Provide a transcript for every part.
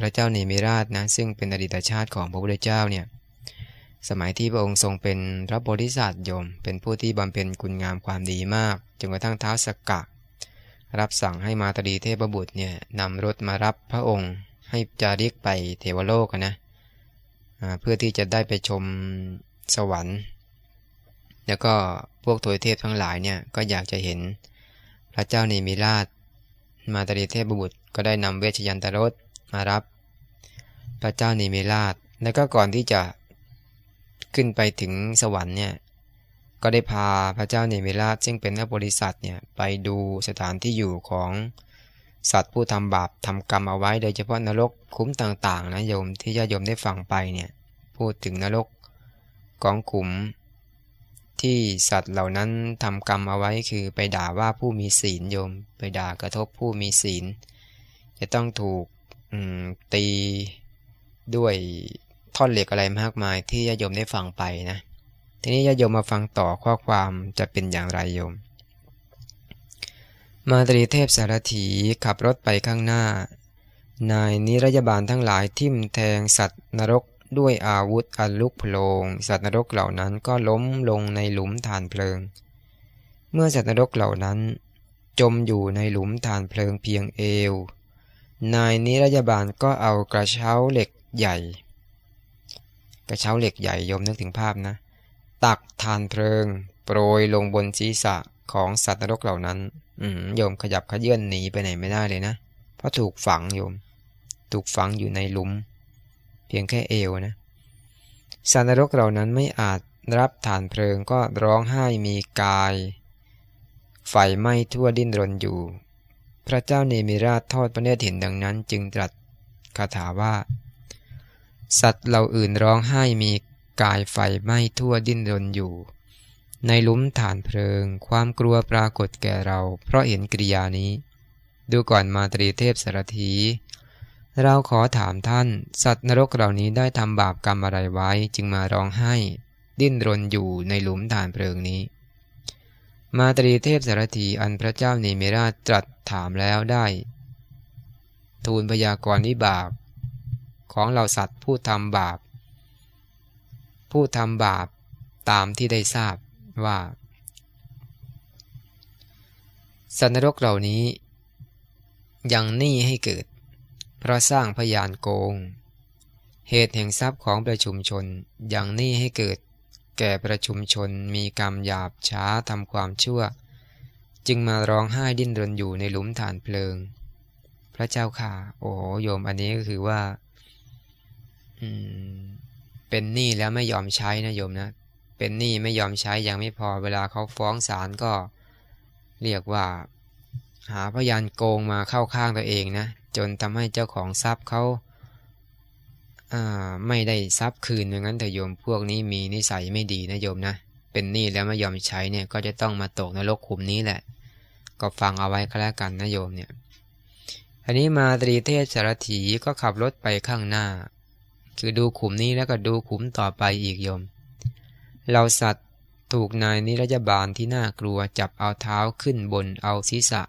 พระเจ้าเนมิราชนะซึ่งเป็นอดีตชาติของพระพุทธเจ้าเนี่ยสมัยที่พระองค์ทรงเป็นพระโพธิสัตว์โยม เป็นผู้ที่บำเพ็ญคุณงามความดีมากจนกระทั่งเท้าสกกะ รับสั่งให้มาตรีเทพบุตรเนี่ยนำรถมารับพระองค์ให้จาริกไปเทวโลกนะเพื่อที่จะได้ไปชมสวรรค์ แล้วก็พวกถวยเทพทั้งหลายเนี่ยก็อยากจะเห็นพระเจ้าเนมิราช มาตรีเทพบุตรก็ได้นำเวชยันตรถ มารับพระเจ้าเนมิราช แล้วก็ก่อนที่จะขึ้นไปถึงสวรรค์เนี่ย ก็ได้พาพระเจ้าเนมิราช ซึ่งเป็นนักบริษัทเนี่ยไปดูสถานที่อยู่ของสัตว์ผู้ทำบาปทำกรรมเอาไว้ โดยเฉพาะนรกคุ้มต่างๆนะโยมที่ญาติโยมได้ฟังไปเนี่ยพูดถึงนรกของขุม ที่สัตว์เหล่านั้นทำกรรมเอาไว้คือไปด่าว่าผู้มีศีลโยม ไปด่ากระทบผู้มีศีล จะต้องถูก ตีด้วยท่อนเหล็กอะไรมากมาย ที่ญาติโยมได้ฟังไปนะ ทีนี้ญาติโยมมาฟังต่อข้อความจะเป็นอย่างไรโยม มาตรีเทพสารถีขับรถไปข้างหน้า นายนิรยาบาลทั้งหลายทิ่มแทงสัตว์นรกด้วยอาวุธอันลุกโผลงสัตว์นรกเหล่านั้นก็ล้มลงในหลุมฐานเพลิง เมื่อสัตว์นรกเหล่านั้น จมอยู่ในหลุมฐานเพลิงเพียงเอว นายนิรยาบาลก็เอากระเช้าเหล็กใหญ่ กระเช้าเหล็กใหญ่ยมนึกถึงภาพนะ ตักทานเพลิง โปรยลงบนศีรษะของสัตว์นรกเหล่านั้นอืมโยมขยับขยื่นหนีไปไหนไม่ได้เลยนะ เพราะถูกฝังโยม ถูกฝังอยู่ในหลุม เพียงแค่เอวนะ สัตว์นรกเหล่านั้นไม่อาจรับฐานเพลิงก็ร้องไห้มีกาย ไฟไหม้ทั่วดิ้นรนอยู่ พระเจ้าเนมิราชทอดพระเนตรเห็นดังนั้น จึงตรัสคาถาว่า สัตว์เหล่าอื่นร้องไห้มีกายไฟไหม้ทั่วดิ้นรนอยู่ ในลุมฐานเพลิง ความกลัวปรากฏแก่เรา เพราะเห็นกิริยานี้ ดูก่อนมาตรีเทพสารถี เราขอถามท่าน สัตว์นรกเหล่านี้ได้ทำบาปกรรมอะไรไว้ จึงมาร้องไห้ ดิ้นรนอยู่ในหลุมฐานเพลิงนี้ มาตรีเทพสารถีอันพระเจ้าเนมิราชตรัสถามแล้วได้ ทูลพยากรณ์วิบาก ของเหล่าสัตว์ผู้ทำบาป ผู้ทำบาปตามที่ได้ทราบว่าสันนรกเหล่านี้ ยังหนี้ให้เกิด เพราะสร้างพยานโกง เหตุแห่งทรัพย์ของประชุมชนยังหนี้ให้เกิด แก่ประชุมชนมีกรรมหยาบช้าทำความชั่ว จึงมาร้องไห้ดิ้นรนอยู่ในหลุมฐานเพลิง พระเจ้าค่ะ โอ้โยมอันนี้ก็คือว่าเป็นหนี้แล้วไม่ยอมใช้นะโยมนะ เป็นหนี้ไม่ยอมใช้ยังไม่พอเวลาเขาฟ้องศาลก็ เรียกว่า หาพยานโกงมาเข้าข้างตัวเองนะ จนทำให้เจ้าของทรัพย์เขา ไม่ได้ทรัพย์คืนอย่างนั้นแต่โยมพวกนี้มีนิสัยไม่ดีนะโยมนะ เป็นหนี้แล้วไม่ยอมใช้เนี่ยก็จะต้องมาตกนรกขุมนี้แหละ ก็ฟังเอาไว้ก็แล้วกันนะโยมเนี่ยอันนี้มาตรีเทศสารถีก็ขับรถไปข้างหน้า คือดูขุมนี้แล้วก็ดูขุมต่อไปอีกโยม เราสัตว์ถูกนายนิรยาบาลที่น่ากลัวจับเอาเท้าขึ้นบนเอาศีรษะ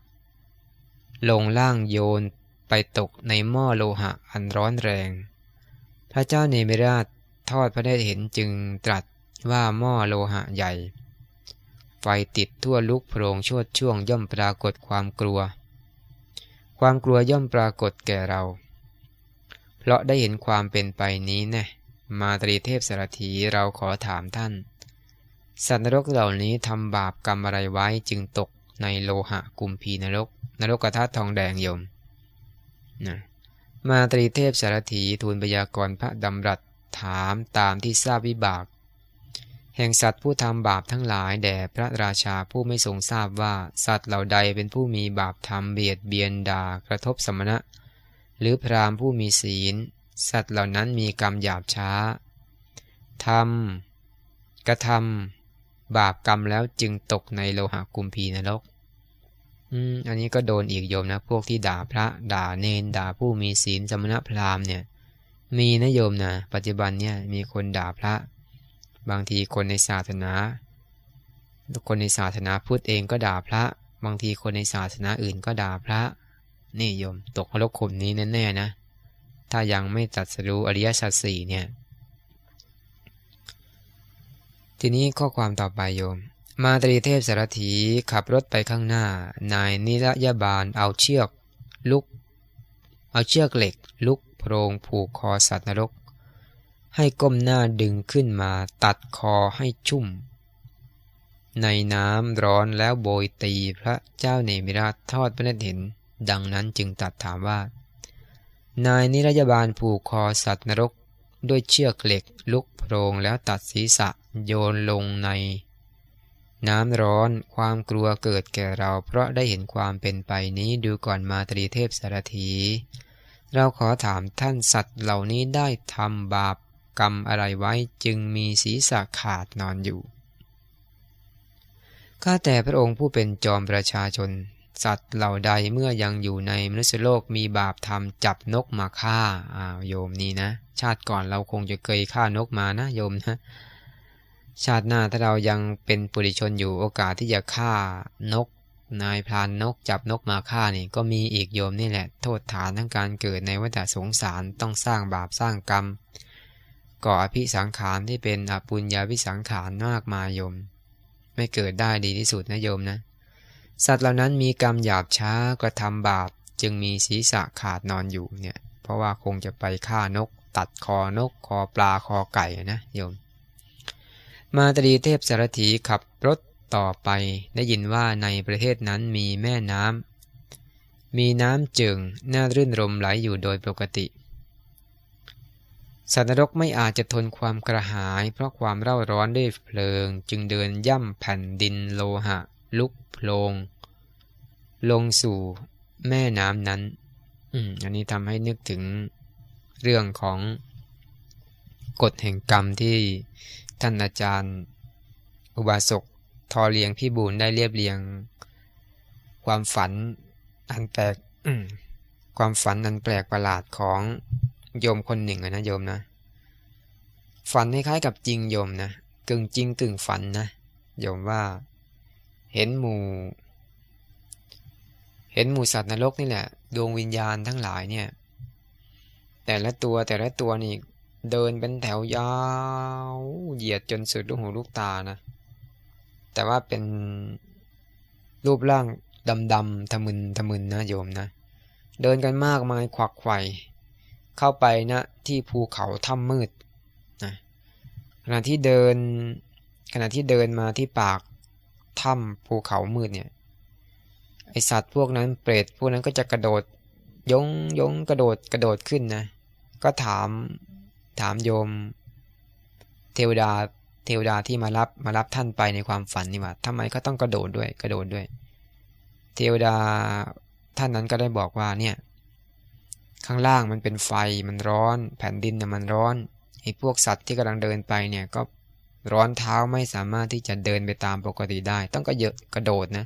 ลงล่างโยนไปตกในหม้อโลหะอันร้อนแรง ระเจ้าเนมิราชทอดพระได้เห็นจึงตรัสว่าหม้อโลหะใหญ่ ไฟติดทั่วลุกโพรงชดช่วงย่อมปรากฏความกลัว ความกลัวย่อมปรากฏแก่เรา เพราะได้เห็นความเป็นไปนี้แน่มาตรีเทพสารถีเราขอถามท่าน สัตว์นรกเหล่านี้ทำบาปกรรมอะไรไว้จึงตกในโลหะกุมพีนรก นรกกระทะทองแดงยมนะ มาตรีเทพสารถีทูลพยากรพระดำรัสถามตามที่ทราบวิบาก แห่งสัตว์ผู้ทำบาปทั้งหลายแด่พระราชาผู้ไม่ทรงทราบว่าสัตว์เหล่าใดเป็นผู้มีบาปทำเบียดเบียนด่ากระทบสมณะ หรือพรามผู้มีศีล สัตว์เหล่านั้นมีกรรมหยาบช้าทำกระทำบาปกรรมแล้วจึงตกในโลหะกุมพีนรก อืมอันนี้ก็โดนอีกโยมนะ พวกที่ด่าพระ ด่าเนนด่าผู้มีศีลสมณพราหมณ์เนี่ย มีนะโยมนะ ปัจจุบันเนี่ยมีคนด่าพระ บางทีคนในศาสนา คนในศาสนาพุทธเองก็ด่าพระ บางทีคนในศาสนาอื่นก็ด่าพระ นี่โยม ตกนรกขุมนี้แน่ๆนะ ถ้ายังไม่ตัดสรู้อริยสัจสี่เนี่ย ทีนี้ข้อความต่อไปโยม มาตรีเทพสารถีขับรถไปข้างหน้า นายนิรยาบาลเอาเชือก ลุก เอาเชือกเหล็ก ลุกโพรงผูกคอสัตว์นรก ให้ก้มหน้าดึงขึ้นมาตัดคอให้ชุ่ม ในน้ำร้อนแล้วโบยตีพระเจ้าเนมิราชทอดพระเนตรเห็น ดังนั้นจึงตัดถามว่า นายนิรยาบาลผูกคอสัตว์นรก ด้วยเชือกเหล็กลุกโพรงแล้วตัดศีรษะโยนลงใน น้ำร้อนความกลัวเกิดแก่เราเพราะได้เห็นความเป็นไปนี้ดูก่อนมาตรีเทพสารถี เราขอถามท่านสัตว์เหล่านี้ได้ทำบาปกรรมอะไรไว้จึงมีศีรษะขาดนอนอยู่ ข้าแต่พระองค์ผู้เป็นจอมประชาชน สัตว์เหล่าใดเมื่อยังอยู่ในมนุษยโลกมีบาปทำจับนกมาฆ่าอ้าวโยมนี่นะ ชาติก่อนเราคงจะเคยฆ่านกมานะโยมนะ ชาติหน้าถ้าเรายังเป็นปุถุชนอยู่โอกาสที่จะฆ่านก นายพรานนกจับนกมาฆ่านี่ก็มีอีกโยมนี่แหละ โทษฐานทั้งการเกิดในวัฏสงสารต้องสร้างบาปสร้างกรรม ก่ออภิสังขารที่เป็นอปุญญาวิสังขารมากมายโยม ไม่เกิดได้ดีที่สุดนะโยมนะ สัตว์เหล่านั้นมีกรรมหยาบช้ากระทำบาปจึงมีศีรษะขาดนอนอยู่เนี่ย เพราะว่าคงจะไปฆ่านก ตัดคอนก คอปลาคอไก่นะโยม มาตรีเทพสารถีขับรถต่อไปได้ยินว่าในประเทศนั้นมีแม่น้ำ มีน้ำจึงน่ารื่นรมไหลอยู่โดยปกติ สัตว์นรกไม่อาจจะทนความกระหาย เพราะความเร่าร้อนด้วยเพลิง จึงเดินย่ำแผ่นดินโลหะ ลุกโพลง ลงสู่แม่น้ำนั้นออันนี้ทำให้นึกถึงเรื่องของกฎแห่งกรรมที่ ท่านอาจารย์ อุบาสกทอเลียงพี่บูลได้เรียบเรียง ความฝันอันแปลกความฝันอันแปลกประหลาดของโยมคนหนึ่งนะโยมนะ ฝันคล้ายกับจริงโยมนะกึ่งจริงกึ่งฝันนะโยมว่า เห็นหมู่ เห็นหมู่สัตว์นรกนี่แหละดวงวิญญาณทั้งหลายเนี่ย แต่ละตัวแต่ละตัวนี่ เดินเป็นแถวยาว เหยียดจนสุดลูกหูลูกตานะ แต่ว่าเป็นรูปร่างดำๆทะมึนทะมึนนะโยมนะ เดินกันมากมายควักไข่เข้าไปนะที่ภูเขาถ้ำมืดนะขณะที่เดินขณะที่เดินมาที่ปากถ้ำภูเขามืดเนี่ยไอสัตว์พวกนั้นเปรตพวกนั้นก็จะกระโดดยงยงกระโดดกระโดดขึ้นนะ ก็ถาม ถามโยม เทวดาเทวดาที่มารับมารับท่านไปในความฝันนี่ว่าทำไมเขาต้องกระโดดด้วยกระโดดด้วย เทวดาท่านนั้นก็ได้บอกว่าเนี่ย ข้างล่างมันเป็นไฟมันร้อน แผ่นดินเนี่ยมันร้อนไอ้พวกสัตว์ที่กำลังเดินไปเนี่ยก็ร้อนเท้าไม่สามารถที่จะเดินไปตามปกติได้ ต้องก็เยอะกระโดดนะ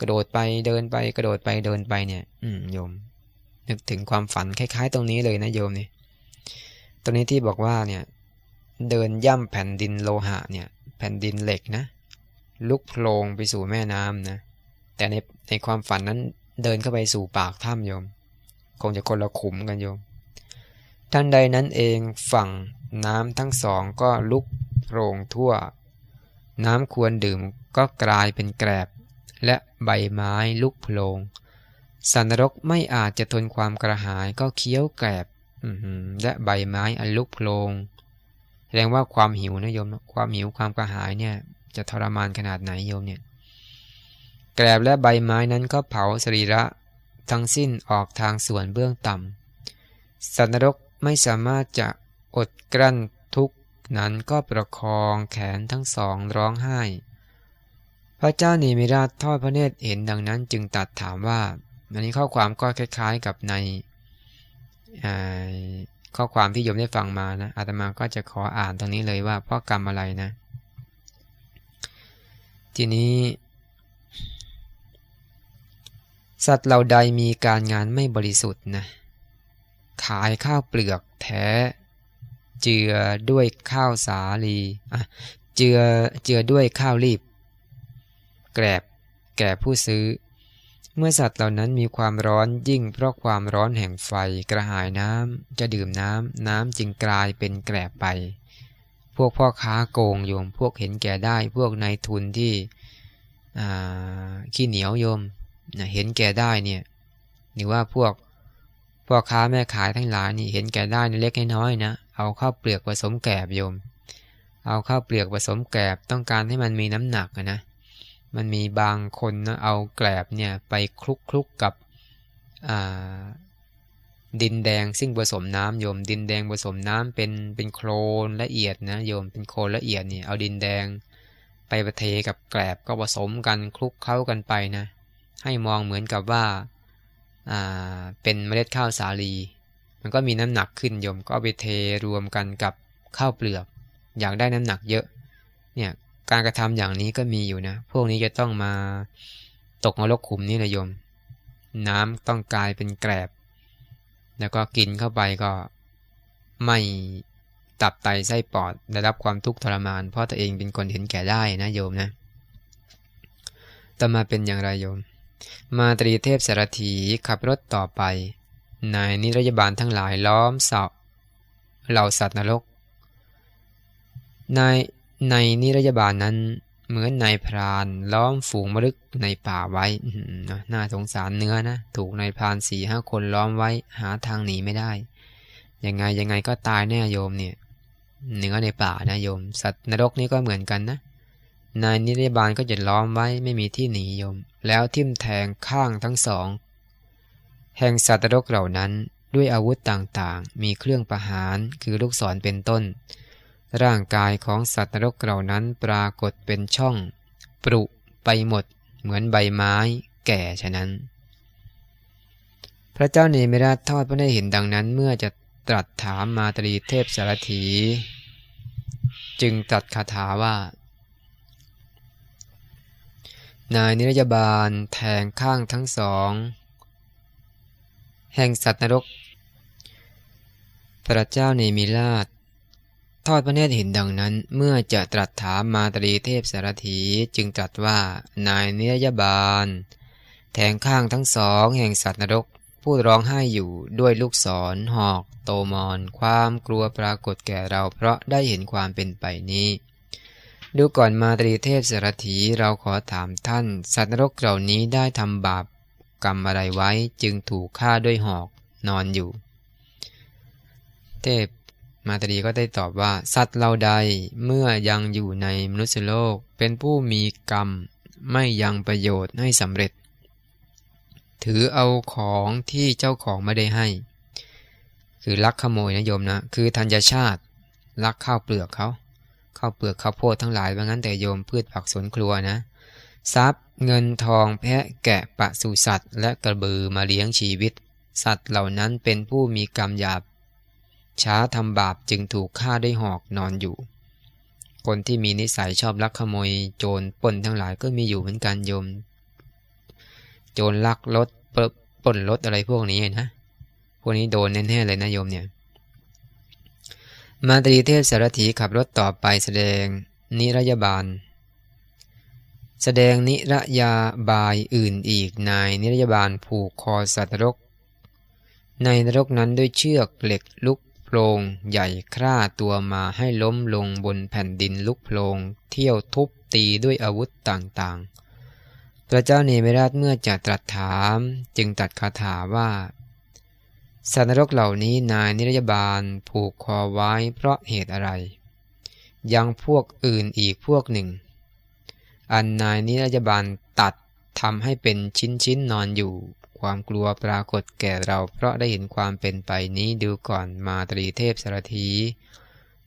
กระโดดไปเดินไป กระโดดไปเดินไปเนี่ย อืมโยม นึกถึงความฝันคล้าย ๆ ตรงนี้เลยนะโยมนี่ ตัวนี้ที่บอกว่าเนี่ยเดินย่ำแผ่นดินโลหะเนี่ยแผ่นดินเหล็กนะลุกโพลงไปสู่แม่น้ำนะแต่ในในความฝันนั้นเดินเข้าไปสู่ปากถ้ำโยม คงจะคนละขุมกันโยมท่านใดนั้นเองฝั่งน้ำทั้งสองก็ลุกโพลงทั่ว น้ำควรดื่มก็กลายเป็นแกรบ และใบไม้ลุกโพลงสันนรกไม่อาจจะทนความกระหายก็เคี้ยวแกรบ และใบไม้อันลุกโพลงแสดงว่าความหิวนะโยม ความหิวความกระหายเนี่ย จะทรมานขนาดไหนโยมเนี่ย แกลบและใบไม้นั้นก็เผาสรีระทั้งสิ้นออกทางส่วนเบื้องต่ำสัตว์นรกไม่สามารถจะอดกลั้นทุกนั้นก็ประคองแขนทั้งสองร้องไห้ พระเจ้านีมิราชทอดพระเนตรเห็นดังนั้นจึงตัดถามว่า อันนี้ข้อความก็คล้ายๆกับใน ข้อความที่โยมได้ฟังมานะอาตมาก็จะขออ่านตรงนี้เลยว่าเพราะกรรมอะไรนะ ทีนี้ สัตว์เราใดมีการงานไม่บริสุทธิ์นะขายข้าวเปลือกแท้เจือด้วยข้าวสาลีเจือเจือด้วยข้าวรีบ แกรบแก่ผู้ซื้อ เมื่อสัตว์เหล่านั้นมีความร้อนยิ่งเพราะความร้อนแห่งไฟกระหายน้ำจะดื่มน้ำน้ำจึงกลายเป็นแกรบไป พวกพ่อค้าโกงโยม พวกเห็นแก่ได้ พวกนายทุนที่ขี้เหนียวโยมเห็นแก่ได้เนี่ยหรือว่าพวกพ่อค้าแม่ขายทั้งหลายนี่เห็นแก่ได้ในเล็กน้อยนะเอาข้าวเปลือกผสมแกลบโยม เอาข้าวเปลือกผสมแกลบต้องการให้มันมีน้ำหนักนะ มันมีบางคนนะเอาแกลบเนี่ยไปคลุกคลุกกับดินแดงซึ่งผสมน้ำโยม ดินแดงผสมน้ำเป็นเป็นโคลนละเอียดนะโยมเป็นโคลนละเอียดนี่เอาดินแดง ไปประเทกับแกลบก็ผสมกันคลุกเข้ากันไปนะให้มองเหมือนกับว่าเป็นเมล็ดข้าวสาลี มันก็มีน้ำหนักขึ้นโยมก็ไปเทรวมกันกับข้าวเปลือก อยากได้น้ำหนักเยอะเนี่ย การกระทำอย่างนี้ก็มีอยู่นะ พวกนี้จะต้องมาตกนรกขุมนี่เลยโยม น้ำต้องกลายเป็นแกรบแล้วก็กินเข้าไปก็ไม่ตับไตไส้ปอดได้รับความทุกข์ทรมาน เพราะตัวเองเป็นคนเห็นแก่ได้นะโยมนะต่อมาเป็นอย่างไรโยม มาตรีเทพสารถีขับรถต่อไป นายนิรยบาลทั้งหลายล้อมเสาเหล่าสัตว์นรก นาย ในนิรยบาลนั้นเหมือนนายพรานล้อมฝูงมรึกในป่าไว้น่าสงสารเนื้อนะ ถูกนายพรานสี่ห้าคนล้อมไว้ หาทางหนีไม่ได้ ยังไงยังไงก็ตายแน่โยมเนี่ย เนื้อในป่านะโยม สัตว์นรกนี่ก็เหมือนกันนะ นายนิรยบาลก็จะล้อมไว้ไม่มีที่หนีโยม แล้วทิ่มแทงข้างทั้งสอง แห่งสัตว์นรกเหล่านั้นด้วยอาวุธต่างๆ มีเครื่องประหารคือลูกศรเป็นต้น ร่างกายของสัตว์นรกเหล่านั้นปรากฏเป็นช่อง ปรุไปหมดเหมือนใบไม้แก่ฉะนั้น พระเจ้าเนมิราชทอดพระเนตรเห็นดังนั้นเมื่อจะตรัสถามมาตรีเทพสารถี จึงตรัสคาถาว่า นายนิรยาบาลแทงข้างทั้งสอง แห่งสัตว์นรก พระเจ้าเนมิราช ทอดพระเนตรเห็นดังนั้น เมื่อจะตรัสถามมาตรีเทพสารถีจึงตรัสว่านายเนรยบาล แทงข้างทั้งสองแห่งสัตว์นรกพูดร้องไห้อยู่ด้วยลูกศรหอก โตมอน ความกลัวปรากฏแก่เราเพราะได้เห็นความเป็นไปนี้ ดูก่อนมาตรีเทพสารถีเราขอถามท่าน สัตว์นรกเหล่านี้ได้ทำบาปกรรมอะไรไว้จึงถูกฆ่าด้วยหอกนอนอยู่ เทพ มาตรีก็ได้ตอบว่า สัตว์เราใดเมื่อยังอยู่ในมนุษยโลก เป็นผู้มีกรรม ไม่ยังประโยชน์ให้สำเร็จ ถือเอาของที่เจ้าของไม่ได้ให้ คือลักขโมยนะโยมนะ คือธัญชาติ ลักข้าวเปลือกเขาข้าวเปลือกข้าวโพดทั้งหลายว่างั้นแต่โยมพืชผักสวนครัวนะทรัพย์เงินทองแพะแกะปะสุสัตว์ และกระบือมาเลี้ยงชีวิต สัตว์เหล่านั้นเป็นผู้มีกรรมหยาบ ช้าทำบาปจึงถูกฆ่าด้วยหอกนอนอยู่ คนที่มีนิสัยชอบลักขโมย โจรปล้นทั้งหลายก็มีอยู่เหมือนกันโยม โจรลักรถปล้นรถอะไรพวกนี้นะ พวกนี้โดนแน่ๆเลยนะโยมเนี่ย มาตรีเทพสารถีขับรถต่อไปแสดงนิรยาบาล แสดงนิรยาบายอื่นอีกนายนิรยาบาลผูกคอสัตว์นรกในนรกนั้นด้วยเชือกเหล็กลุก โพรงใหญ่คร่าตัวมาให้ล้มลงบนแผ่นดินลุกโพรงเที่ยวทุบตีด้วยอาวุธต่างๆ พระเจ้าเนมิราชเมื่อจะตรัสถามจึงตัดคาถาว่าสัตว์นรกเหล่านี้นายนิรยาบาลผูกคอไว้เพราะเหตุอะไร ยังพวกอื่นอีกพวกหนึ่ง อันนายนิรยาบาลตัดทำให้เป็นชิ้นชิ้นนอนอยู่ ความกลัวปรากฏแก่เรา เพราะได้เห็นความเป็นไปนี้ดูก่อนมาตรีเทพสารที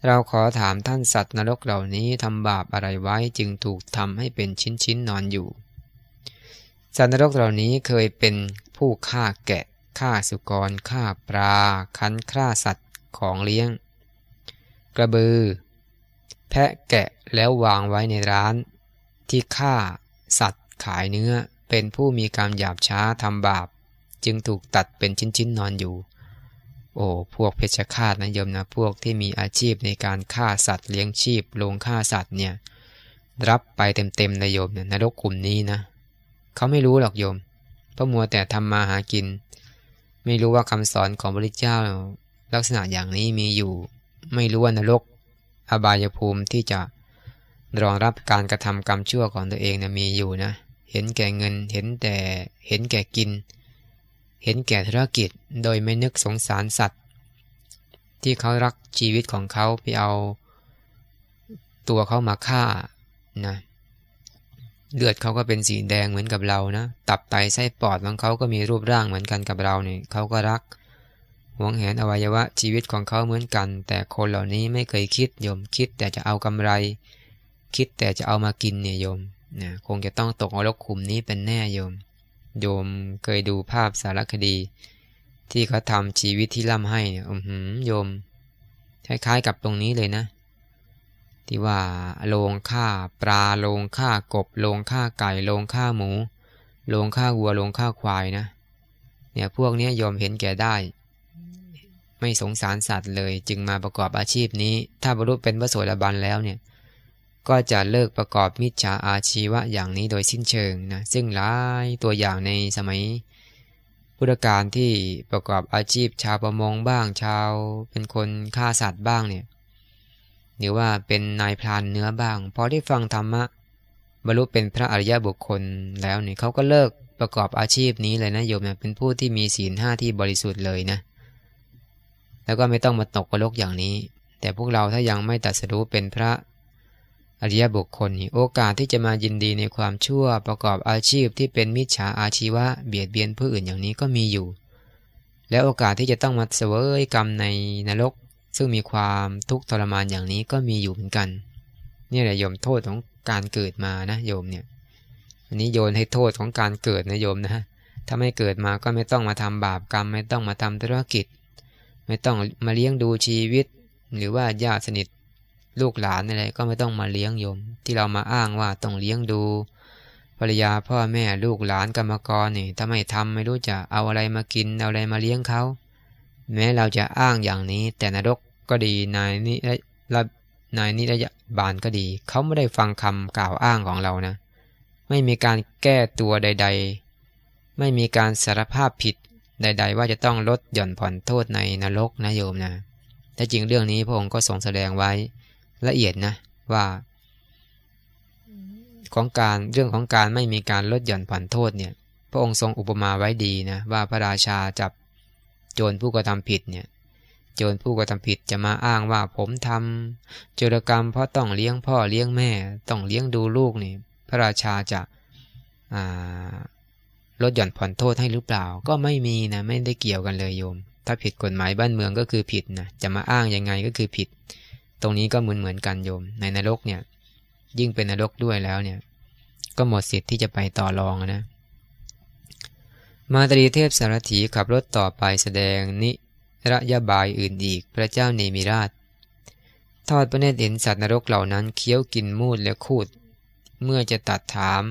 เราขอถามท่านสัตว์นรกเหล่านี้ทำบาปอะไรไว้จึงถูกทำให้เป็นชิ้นชิ้นนอนอยู่ สัตว์นรกเหล่านี้เคยเป็นผู้ฆ่าแกะฆ่าสุกรฆ่าปลาคั้นฆ่าสัตว์ของเลี้ยง กระบือ แพะแกะแล้ววางไว้ในร้าน ที่ฆ่าสัตว์ขายเนื้อ เป็นผู้มีการหยาบช้าทำบาป จึงถูกตัดเป็นชิ้นๆนอนอยู่ โอ้พวกเพชฌฆาตนะโยมนะพวกที่มีอาชีพในการฆ่าสัตว์เลี้ยงชีพลงฆ่าสัตว์เนี่ยรับไปเต็มๆนะโยมเนี่ยนรกกลุ่มนี้นะเขาไม่รู้หรอกโยมเพราะมัวแต่ทำมาหากิน ไม่รู้ว่าคำสอนของพระเจ้า ลักษณะอย่างนี้มีอยู่ ไม่รู้ว่านรกอบายภูมิที่จะรองรับการกระทำกรรมชั่วของตัวเองนะมีอยู่นะ เห็นแก่เงิน เห็นแต่ เห็นแก่กิน เห็นแก่ธุรกิจ โดยไม่นึกสงสารสัตว์ ที่เขารักชีวิตของเขาไปเอา ตัวเขามาฆ่านะเลือดเขาก็เป็นสีแดงเหมือนกับเรานะ ตับไตไส้ปอดของเขาก็มีรูปร่างเหมือนกันกับเราเนี่ยเขาก็รัก หวงแหนอวัยวะชีวิตของเขาเหมือนกัน แต่คนเหล่านี้ไม่เคยคิดโยมคิดแต่จะเอากำไร คิดแต่จะเอามากินเนี่ยโยม นะคงจะต้องตกนรกขุมนี้เป็นแน่โยม โยมเคยดูภาพสารคดี ที่เขาทำชีวิตที่ล่ำให้เนี่ยอืมโยม คล้ายๆกับตรงนี้เลยนะ ที่ว่าโรงฆ่าปลาโรงฆ่ากบโรงฆ่าไก่โรงฆ่าหมูโรงฆ่าวัวโรงฆ่าควายนะ เนี่ยพวกนี้ยอมเห็นแก่ได้ ไม่สงสารสัตว์เลย จึงมาประกอบอาชีพนี้ ถ้าบรรลุเป็นพระโสดาบันแล้วเนี่ย ก็จะเลิกประกอบมิจฉาอาชีวะอย่างนี้โดยสิ้นเชิงนะซึ่งหลายตัวอย่างในสมัยพุทธกาลที่ประกอบอาชีพชาวประมงบ้างชาวเป็นคนฆ่าสัตว์บ้างเนี่ยหรือว่าเป็นนายพรานเนื้อบ้างพอได้ฟังธรรมะบรรลุเป็นพระอริยบุคคลแล้วเนี่ยเขาก็เลิกประกอบอาชีพนี้เลยนะโยมเนี่ยเป็นผู้ที่มีศีลห้าที่บริสุทธิ์เลยนะแล้วก็ไม่ต้องมาตกกระลกอย่างนี้ แต่พวกเราถ้ายังไม่ตัดสรู้เป็นพระ อริยบุคคลโอกาสที่จะมายินดีในความชั่วประกอบอาชีพที่เป็นมิจฉาอาชีวะเบียดเบียนผู้อื่นอย่างนี้ก็มีอยู่ และโอกาสที่จะต้องมาเสวยกรรมในนรก ซึ่งมีความทุกข์ทรมานอย่างนี้ก็มีอยู่เหมือนกัน นี่แหละโยมโทษของการเกิดมานะโยมเนี่ยอันนี้โยนให้โทษของการเกิดนะโยมนะถ้าไม่เกิดมาก็ไม่ต้องมาทำบาปกรรม ไม่ต้องมาทำธุรกิจ ไม่ต้องมาเลี้ยงดูชีวิต หรือว่าญาติสนิท ลูกหลานอะไรก็ไม่ต้องมาเลี้ยงโยม ที่เรามาอ้างว่าต้องเลี้ยงดูภรรยาพ่อแม่ลูกหลานกรรมกรนี่ถ้าไม่ทำไม่รู้จะเอาอะไรมากินเอาอะไรมาเลี้ยงเขา แม้เราจะอ้างอย่างนี้ แต่นรกก็ดีนายนิรนายนิรยบาลก็ดี เขาไม่ได้ฟังคำกล่าวอ้างของเรานะ ไม่มีการแก้ตัวใด ๆ ไม่มีการสารภาพผิดใด ๆ ว่าจะต้องลดหย่อนผ่อนโทษในนรกนะโยมนะแต่จริงเรื่องนี้พระองค์ก็ทรงแสดงไว้ ละเอียดนะว่า ของการเรื่องของการไม่มีการลดหย่อนผ่อนโทษเนี่ย พระองค์ทรงอุปมาไว้ดีนะว่าพระราชาจับโจรผู้กระทำผิดเนี่ยโจรผู้กระทำผิดจะมาอ้างว่าผมทำโจรกรรมเพราะต้องเลี้ยงพ่อเลี้ยงแม่ ต้องเลี้ยงดูลูกนี่ พระราชาจะลดหย่อนผ่อนโทษให้หรือเปล่า ก็ไม่มีนะไม่ได้เกี่ยวกันเลยโยม ถ้าผิดกฎหมายบ้านเมืองก็คือผิดนะจะมาอ้างยังไงก็คือผิด ตรงนี้ก็เหมือนเหมือนกันโยม ในนรกเนี่ย ยิ่งเป็นนรกด้วยแล้วเนี่ย ก็หมดสิทธิ์ที่จะไปต่อรองนะ มาตรีเทพสารถีขับรถต่อไปแสดงนิระยะบายอื่นอีกพระเจ้าเนมิราช ทอดพระเนตรเห็นสัตว์นรกเหล่านั้นเคี้ยวกินมูดและคูด เมื่อจะตัดถาม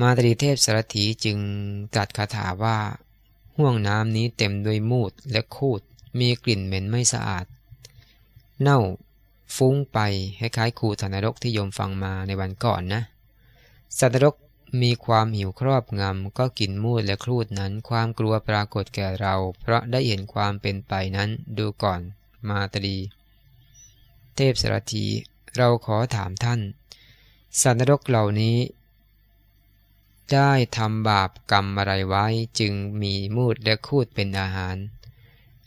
มาตรีเทพสารถีจึงตัดคาถาว่า ห่วงน้ำนี้เต็มด้วยมูดและคูด มีกลิ่นเหม็นไม่สะอาด เน่าฟุ้งไปคล้ายๆคูสัตว์นรกที่โยมฟังมาในวันก่อนนะ สัตว์นรกมีความหิวครอบงำก็กินมูดและครูดนั้น ความกลัวปรากฏแก่เรา เพราะได้เห็นความเป็นไปนั้นดูก่อนมาตรี เทพสรทีเราขอถามท่าน สัตว์นรกเหล่านี้ ได้ทำบาปกรรมอะไรไว้จึงมีมูดและคูดเป็นอาหาร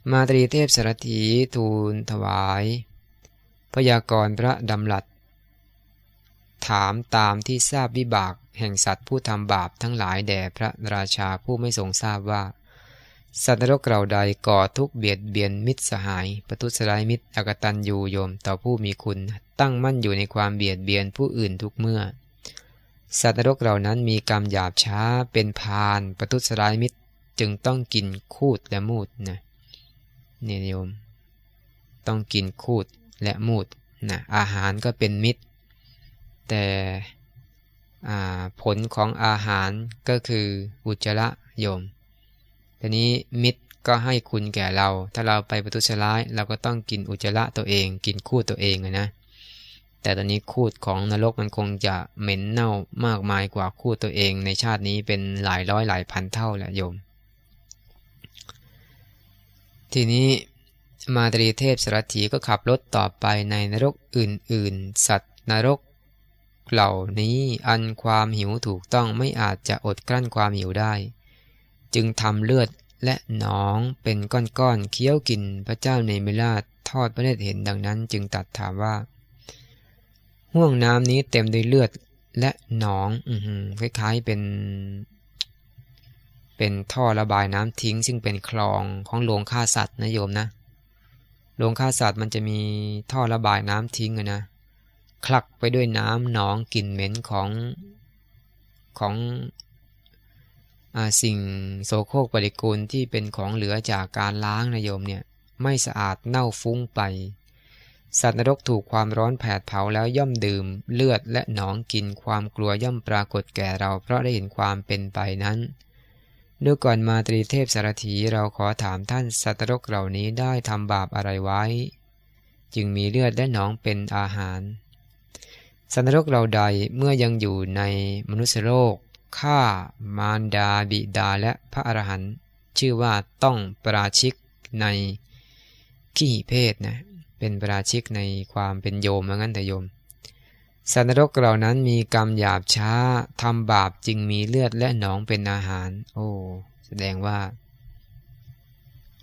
มาตรีเทพสารทีทูลถวาย พยากรณ์พระดำรัส ถามตามที่ทราบวิบากแห่งสัตว์ผู้ทำบาปทั้งหลายแด่พระราชาผู้ไม่ทรงทราบว่า สัตว์นรกเราใดก่อทุกเบียดเบียนมิตรสหายประทุษร้ายมิตรอกตันยูโยมต่อผู้มีคุณ ตั้งมั่นอยู่ในความเบียดเบียนผู้อื่นทุกเมื่อ สัตว์นรกเหล่านั้นมีกรรมหยาบช้าเป็นพานประทุษร้ายมิตรจึงต้องกินคูดและมูดนะ เนี่ยโยม ต้องกินคูดและมูดนะอาหารก็เป็นมิตร แต่ผลของอาหารก็คืออุจจระโยมทีนี้มิตรก็ให้คุณแก่เรา ถ้าเราไปประทุษร้าย เราก็ต้องกินอุจจาระตัวเอง กินคูดตัวเองนะ แต่ตอนนี้คูดของนรกมันคงจะเหม็นเน่ามากมายกว่าคูดตัวเองในชาตินี้เป็นหลายร้อยหลายพันเท่าแหละโยม ทีนี้มาตรีเทพสรถีก็ขับรถต่อไปในนรกอื่นๆ สัตว์นรก เหล่านี้อันความหิวถูกต้องไม่อาจจะอดกลั้นความหิวได้ จึงทำเลือดและหนองเป็นก้อนๆเคี้ยวกินพระเจ้าในมิราชทอดพระเนตรเห็นดังนั้น จึงตัดถามว่า ห่วงน้ำนี้เต็มด้วยเลือดและหนองอคล้ายๆเป็น เป็นท่อระบายน้ำทิ้ง ซึ่งเป็นคลองของโรงฆ่าสัตว์นะโยมนะโรงฆ่าสัตว์มันจะมีท่อระบายน้ำทิ้งนะคลักไปด้วยน้ำหนองกลิ่นเหม็นของของอสิ่งโสโครกปฏิกูลที่เป็นของเหลือจากการล้างนะโยมเนี่ยไม่สะอาดเน่าฟุ้งไป สัตว์นรกถูกความร้อนแผดเผาแล้วย่อมดื่ม เลือดและหนองกินความกลัวย่อมปรากฏแก่เรา เพราะได้เห็นความเป็นไปนั้น ด้วยก่อนมาตรีเทพสารถีเราขอถามท่านสัตว์รกเหล่านี้ได้ทำบาปอะไรไว้ จึงมีเลือดและหนองเป็นอาหาร สันนรกเราใดเมื่อยังอยู่ในมนุษยโลกฆ่ามารดาบิดาและพระอรหันต์ชื่อว่าต้องปราชิกในขี้เพศนะเป็นปราชิกในความเป็นโยมเหมือนกันแต่โยม สันนรกเหล่านั้นมีกรรมหยาบช้าทำบาปจึงมีเลือดและหนองเป็นอาหาร โอ้แสดงว่า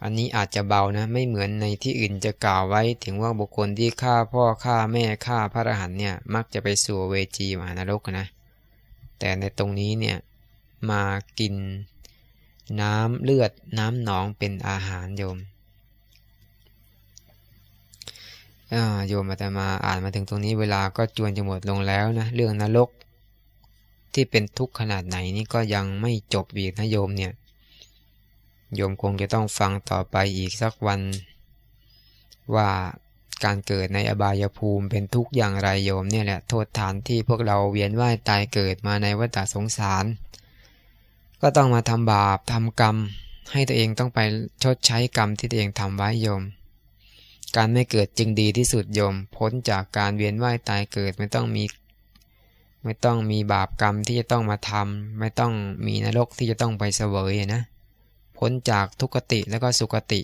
อันนี้อาจจะเบานะ ไม่เหมือนในที่อื่นจะกล่าวไว้ ถึงว่าบุคคลที่ฆ่าพ่อฆ่าแม่ฆ่าพระอรหันต์เนี่ย มักจะไปสู่เวจีมหานรกนะ แต่ในตรงนี้เนี่ย มากินน้ำเลือดน้ำหนองเป็นอาหารโยม โยมอาตมาอ่านมาถึงตรงนี้เวลาก็จวนจะหมดลงแล้วนะ เรื่องนรก ที่เป็นทุกข์ขนาดไหนนี่ก็ยังไม่จบอีกนะโยมเนี่ย โยมคงจะต้องฟังต่อไปอีกสักวัน ว่าการเกิดในอบายภูมิเป็นทุกข์อย่างไรโยมเนี่ยแหละโทษฐานที่พวกเราเวียนว่ายตายเกิดมาในวัฏสงสาร ก็ต้องมาทำบาปทำกรรม ให้ตัวเองต้องไปชดใช้กรรมที่ตัวเองทำไว้โยม การไม่เกิดจึงดีที่สุดโยม พ้นจากการเวียนว่ายตายเกิดไม่ต้องมี ไม่ต้องมีบาปกรรมที่จะต้องมาทำไม่ต้องมีนรกที่จะต้องไปเสวยนะ พ้นจากทุกติแล้วก็สุขติ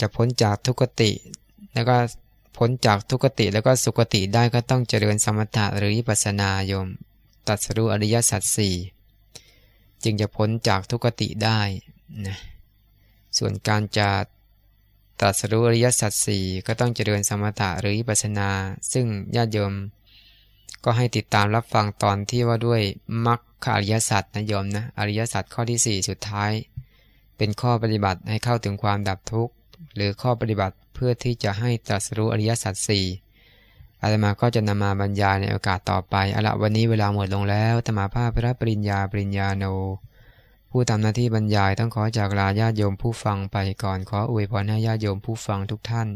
จะพ้นจากทุกติแล้วก็พ้นจากทุกติแล้วก็สุขติได้ก็ต้องเจริญสมถะหรือวิปัสนาโยม ตัดสรู้อริยสัจสี่จึงจะพ้นจากทุกติได้นะ ส่วนการจะตรัสรู้อริยสัจสี่ก็ต้องเจริญสมถะหรือวิปัสนา ซึ่งญาติโยม ก็ให้ติดตามรับฟังตอนที่ว่าด้วยมรรคอริยสัจนะโยมนะอริยสัจข้อที่ 4 สุดท้าย เป็นข้อปฏิบัติให้เข้าถึงความดับทุกข์ หรือข้อปฏิบัติเพื่อที่จะให้ตรัสรู้อริยสัจสี่อาตมาก็จะนำมาบรรยายในโอกาสต่อไปอาละวันนี้เวลาหมดลงแล้วธรรมาภาพพระปริญญาปริญญาโน ผู้ทำหน้าที่บรรยายต้องขอจากลาญาติโยมผู้ฟังไปก่อนขออวยพรให้ญาติโยมผู้ฟังทุกท่าน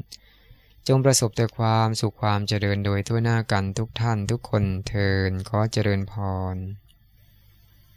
จงประสบแต่ความสุขความเจริญโดยทั่วหน้ากันทุกท่านทุกคนเทินขอเจริญพร